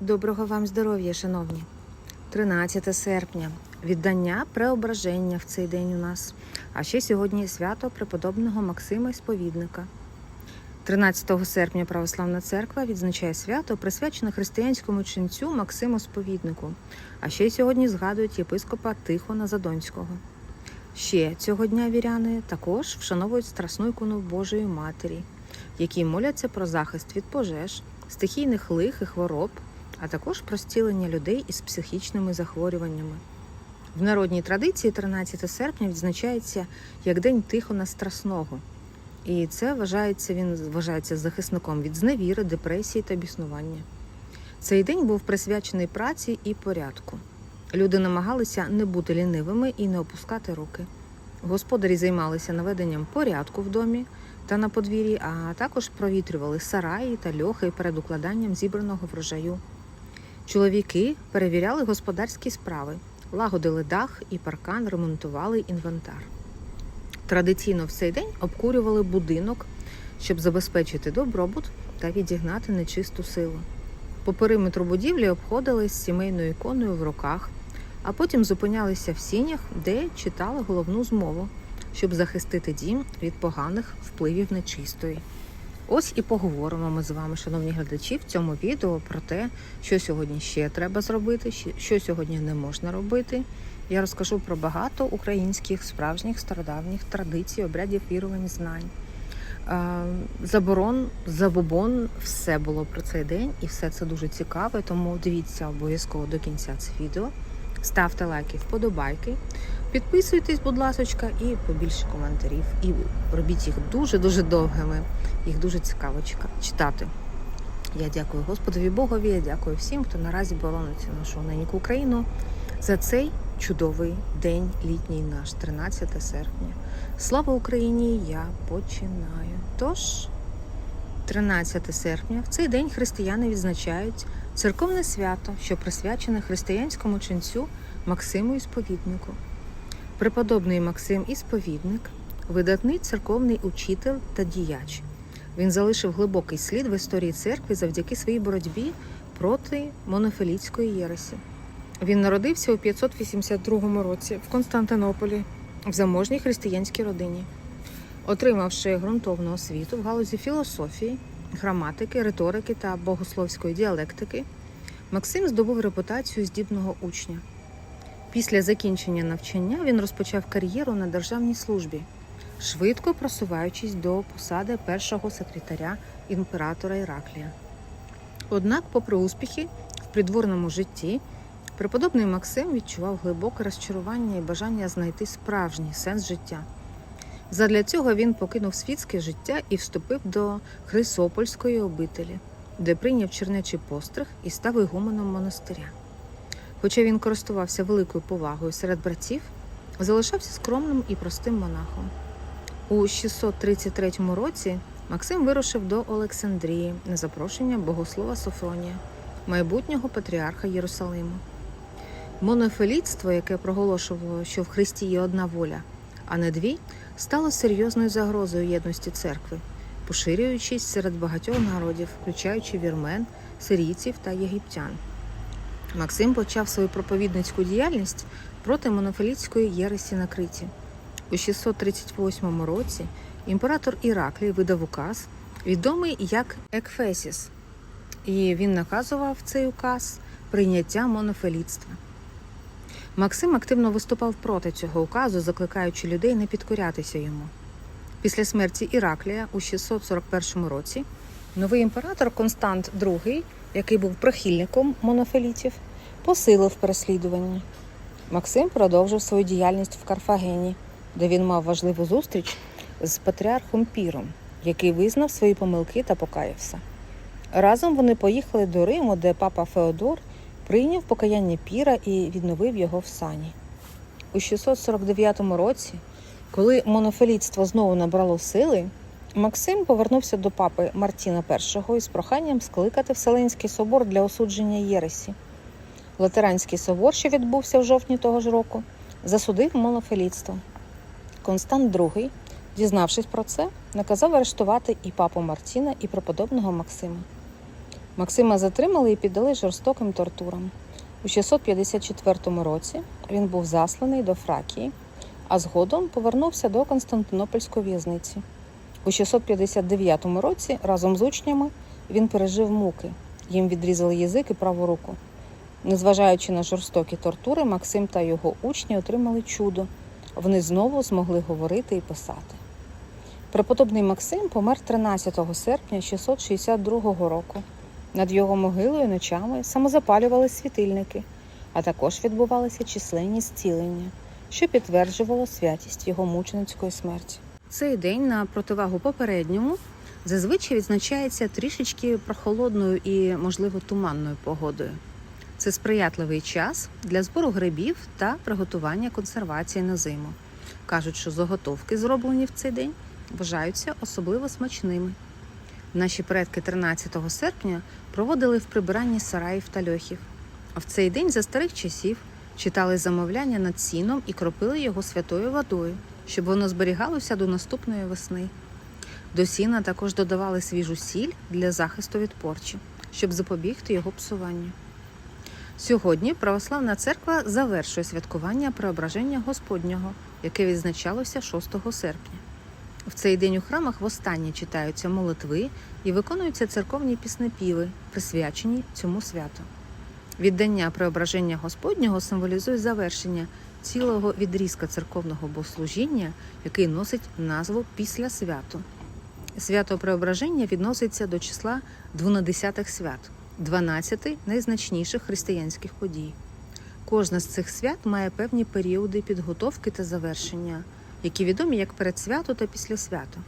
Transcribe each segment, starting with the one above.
Доброго вам здоров'я, шановні. 13 серпня. Віддання преображення в цей день у нас. А ще сьогодні свято преподобного Максима Сповідника. 13 серпня Православна церква відзначає свято, присвячене християнському ченцю Максиму Сповіднику. А ще сьогодні згадують єпископа Тихона Задонського. Ще цього дня віряни також вшановують страсну ікону Божої Матері, які моляться про захист від пожеж, стихійних лих і хвороб, а також про зцілення людей із психічними захворюваннями. В народній традиції 13 серпня відзначається як День Тихона Страсного. І це вважається, він вважається захисником від зневіри, депресії та біснування. Цей день був присвячений праці і порядку. Люди намагалися не бути лінивими і не опускати руки. Господарі займалися наведенням порядку в домі та на подвір'ї, а також провітрювали сараї та льохи перед укладанням зібраного врожаю. Чоловіки перевіряли господарські справи, лагодили дах і паркан, ремонтували інвентар. Традиційно в цей день обкурювали будинок, щоб забезпечити добробут та відігнати нечисту силу. По периметру будівлі обходили з сімейною іконою в руках, а потім зупинялися в сінях, де читали головну змову, щоб захистити дім від поганих впливів нечистої. Ось і поговоримо ми з вами, шановні глядачі, в цьому відео про те, що сьогодні ще треба зробити, що сьогодні не можна робити. Я розкажу про багато українських справжніх стародавніх традицій, обрядів вірувань, знань. Заборон, забобон, все було про цей день, і все це дуже цікаве. Тому дивіться обов'язково до кінця це відео. Ставте лайки, вподобайки, підписуйтесь, будь ласочка, і побільше коментарів. І робіть їх дуже-дуже довгими. Їх дуже цікаво читати. Я дякую Господові Богові, я дякую всім, хто наразі боронить нашу неньку Україну за цей чудовий день літній наш, 13 серпня. Слава Україні! Я починаю. Тож, 13 серпня, в цей день християни відзначають церковне свято, що присвячене християнському ченцю Максиму Ісповіднику. Преподобний Максим Ісповідник видатний церковний учитель та діяч. Він залишив глибокий слід в історії церкви завдяки своїй боротьбі проти монофілітської єресі. Він народився у 582 році в Константинополі в заможній християнській родині. Отримавши ґрунтовну освіту в галузі філософії, граматики, риторики та богословської діалектики, Максим здобув репутацію здібного учня. Після закінчення навчання він розпочав кар'єру на державній службі, швидко просуваючись до посади першого секретаря імператора Іраклія. Однак, попри успіхи в придворному житті, преподобний Максим відчував глибоке розчарування і бажання знайти справжній сенс життя. Задля цього він покинув світське життя і вступив до Хрисопольської обителі, де прийняв чернечий постриг і став ігуменом монастиря. Хоча він користувався великою повагою серед братів, залишався скромним і простим монахом. У 633 році Максим вирушив до Олександрії на запрошення богослова Софронія, майбутнього патріарха Єрусалиму. Монофелітство, яке проголошувало, що в Христі є одна воля, а не дві, стало серйозною загрозою єдності церкви, поширюючись серед багатьох народів, включаючи вірмен, сирійців та єгиптян. Максим почав свою проповідницьку діяльність проти монофілітської єресі на Криті. У 638 році імператор Іраклій видав указ, відомий як Екфесіс, і він наказував цей указ прийняття монофелітства. Максим активно виступав проти цього указу, закликаючи людей не підкорятися йому. Після смерті Іраклія у 641 році новий імператор Констант II, який був прихильником монофелітів, посилив переслідування. Максим продовжив свою діяльність в Карфагені, де він мав важливу зустріч з патріархом Піром, який визнав свої помилки та покаявся. Разом вони поїхали до Риму, де папа Феодор прийняв покаяння Піра і відновив його в сані. У 649 році, коли монофелітство знову набрало сили, Максим повернувся до папи Мартіна І із проханням скликати Вселенський собор для осудження Єресі. Латеранський собор, що відбувся в жовтні того ж року, засудив монофелітство. Констант II, дізнавшись про це, наказав арештувати і папу Мартіна, і преподобного Максима. Максима затримали і піддали жорстоким тортурам. У 654 році він був засланий до Фракії, а згодом повернувся до Константинопольської в'язниці. У 659 році разом з учнями він пережив муки. Їм відрізали язик і праву руку. Незважаючи на жорстокі тортури, Максим та його учні отримали чудо. Вони знову змогли говорити і писати. Преподобний Максим помер 13 серпня 662 року. Над його могилою ночами самозапалювали світильники, а також відбувалися численні зцілення, що підтверджувало святість його мученицької смерті. Цей день на противагу попередньому зазвичай відзначається трішечки прохолодною і, можливо, туманною погодою. Це сприятливий час для збору грибів та приготування консервації на зиму. Кажуть, що заготовки, зроблені в цей день, вважаються особливо смачними. Наші предки 13 серпня проводили в прибиранні сараїв та льохів. А в цей день за старих часів читали замовляння над сіном і кропили його святою водою, щоб воно зберігалося до наступної весни. До сіна також додавали свіжу сіль для захисту від порчі, щоб запобігти його псуванню. Сьогодні православна церква завершує святкування преображення Господнього, яке відзначалося 6 серпня. В цей день у храмах востаннє читаються молитви і виконуються церковні піснепіви, присвячені цьому святу. Віддання преображення Господнього символізує завершення цілого відрізка церковного богослужіння, який носить назву після святу. Свято преображення відноситься до числа двонадесятих свят, 12 найзначніших християнських подій. Кожне з цих свят має певні періоди підготовки та завершення, які відомі як передсвято та післясвято.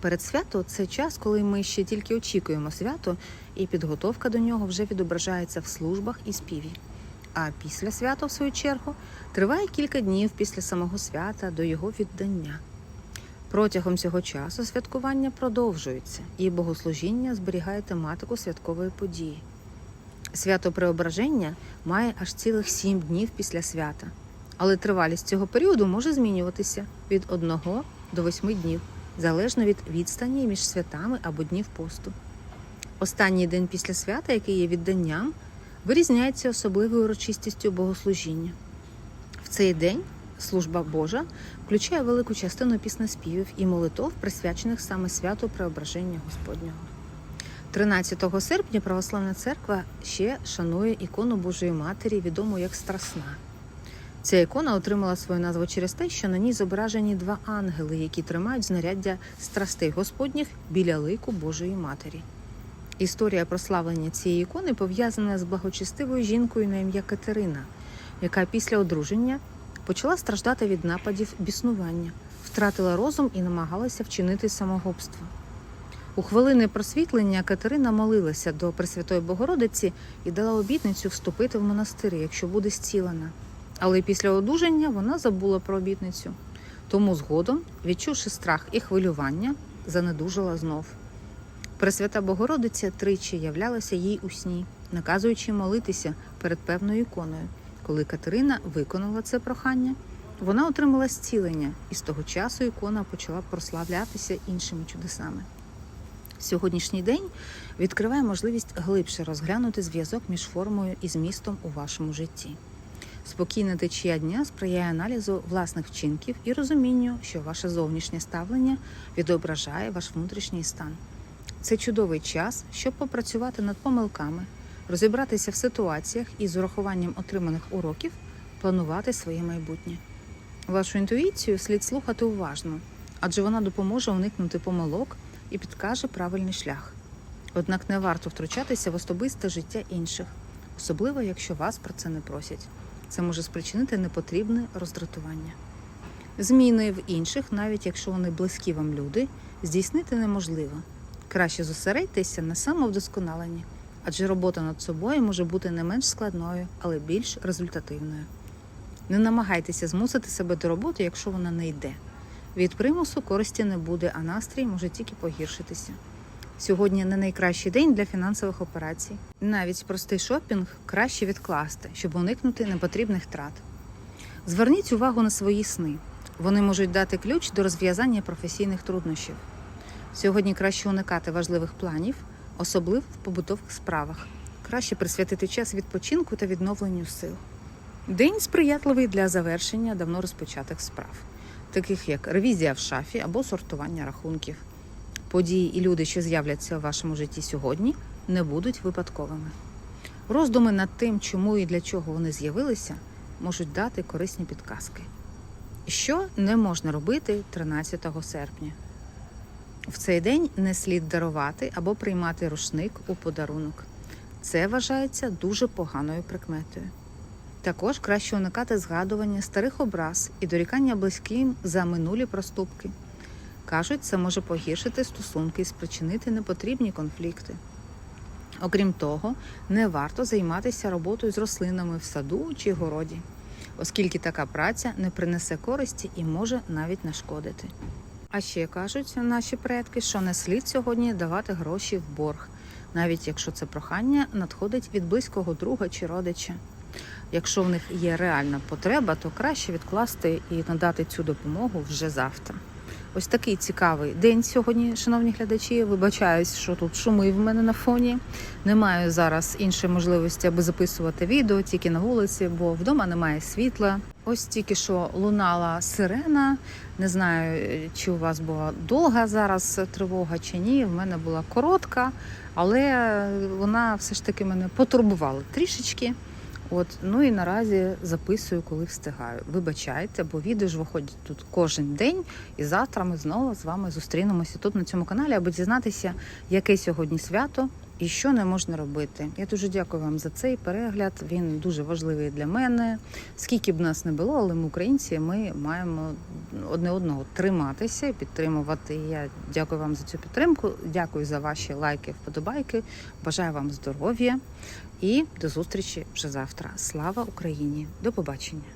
Передсвято це час, коли ми ще тільки очікуємо свято, і підготовка до нього вже відображається в службах і співі. А після свято, в свою чергу, триває кілька днів після самого свята до його віддання. Протягом цього часу святкування продовжується, і богослужіння зберігає тематику святкової події. Свято Преображення має аж цілих сім днів після свята, але тривалість цього періоду може змінюватися від одного до восьми днів, залежно від відстані між святами або днів посту. Останній день після свята, який є відданням, вирізняється особливою урочистістю богослужіння. В цей день служба Божа включає велику частину піснеспівів і молитов, присвячених саме святу Преображення Господнього. 13 серпня Православна церква ще шанує ікону Божої Матері, відому як Страсна. Ця ікона отримала свою назву через те, що на ній зображені два ангели, які тримають знаряддя страстей Господніх біля лику Божої Матері. Історія прославлення цієї ікони пов'язана з благочестивою жінкою на ім'я Катерина, яка після одруження почала страждати від нападів біснування, втратила розум і намагалася вчинити самогубство. У хвилини просвітлення Катерина молилася до Пресвятої Богородиці і дала обітницю вступити в монастир, якщо буде зцілена. Але після одужання вона забула про обітницю. Тому згодом, відчувши страх і хвилювання, занедужила знов. Пресвята Богородиця тричі являлася їй у сні, наказуючи молитися перед певною іконою. Коли Катерина виконала це прохання, вона отримала зцілення, і з того часу ікона почала прославлятися іншими чудесами. Сьогоднішній день відкриває можливість глибше розглянути зв'язок між формою і змістом у вашому житті. Спокійна течія дня сприяє аналізу власних вчинків і розумінню, що ваше зовнішнє ставлення відображає ваш внутрішній стан. Це чудовий час, щоб попрацювати над помилками, розібратися в ситуаціях і з урахуванням отриманих уроків планувати своє майбутнє. Вашу інтуїцію слід слухати уважно, адже вона допоможе уникнути помилок і підкаже правильний шлях. Однак не варто втручатися в особисте життя інших, особливо якщо вас про це не просять. Це може спричинити непотрібне роздратування. Зміни в інших, навіть якщо вони близькі вам люди, здійснити неможливо. Краще зосередьтеся на самовдосконаленні, адже робота над собою може бути не менш складною, але більш результативною. Не намагайтеся змусити себе до роботи, якщо вона не йде. Від примусу користі не буде, а настрій може тільки погіршитися. Сьогодні не найкращий день для фінансових операцій. Навіть простий шопінг краще відкласти, щоб уникнути непотрібних трат. Зверніть увагу на свої сни. Вони можуть дати ключ до розв'язання професійних труднощів. Сьогодні краще уникати важливих планів, особливо в побутових справах. Краще присвятити час відпочинку та відновленню сил. День сприятливий для завершення давно розпочатих справ, таких як ревізія в шафі або сортування рахунків. Події і люди, що з'являться у вашому житті сьогодні, не будуть випадковими. Роздуми над тим, чому і для чого вони з'явилися, можуть дати корисні підказки. Що не можна робити 13 серпня? В цей день не слід дарувати або приймати рушник у подарунок. Це вважається дуже поганою прикметою. Також краще уникати згадування старих образ і дорікання близьким за минулі проступки. Кажуть, це може погіршити стосунки і спричинити непотрібні конфлікти. Окрім того, не варто займатися роботою з рослинами в саду чи городі, оскільки така праця не принесе користі і може навіть нашкодити. А ще кажуть наші предки, що не слід сьогодні давати гроші в борг, навіть якщо це прохання надходить від близького друга чи родича. Якщо в них є реальна потреба, то краще відкласти і надати цю допомогу вже завтра. Ось такий цікавий день сьогодні, шановні глядачі. Вибачаюсь, що тут шуми в мене на фоні. Не маю зараз іншої можливості, аби записувати відео тільки на вулиці, бо вдома немає світла. Ось тільки що лунала сирена. Не знаю, чи у вас була довга зараз тривога чи ні. В мене була коротка, але вона все ж таки мене потурбувала трішечки. От, ну і наразі записую, коли встигаю. Вибачайте, бо відео ж виходять тут кожен день, і завтра ми знову з вами зустрінемося тут на цьому каналі, аби дізнатися, яке сьогодні свято і що не можна робити. Я дуже дякую вам за цей перегляд. Він дуже важливий для мене. Скільки б нас не було, але ми українці, ми маємо одне одного триматися і підтримувати. Я дякую вам за цю підтримку. Дякую за ваші лайки, вподобайки. Бажаю вам здоров'я і до зустрічі вже завтра. Слава Україні! До побачення!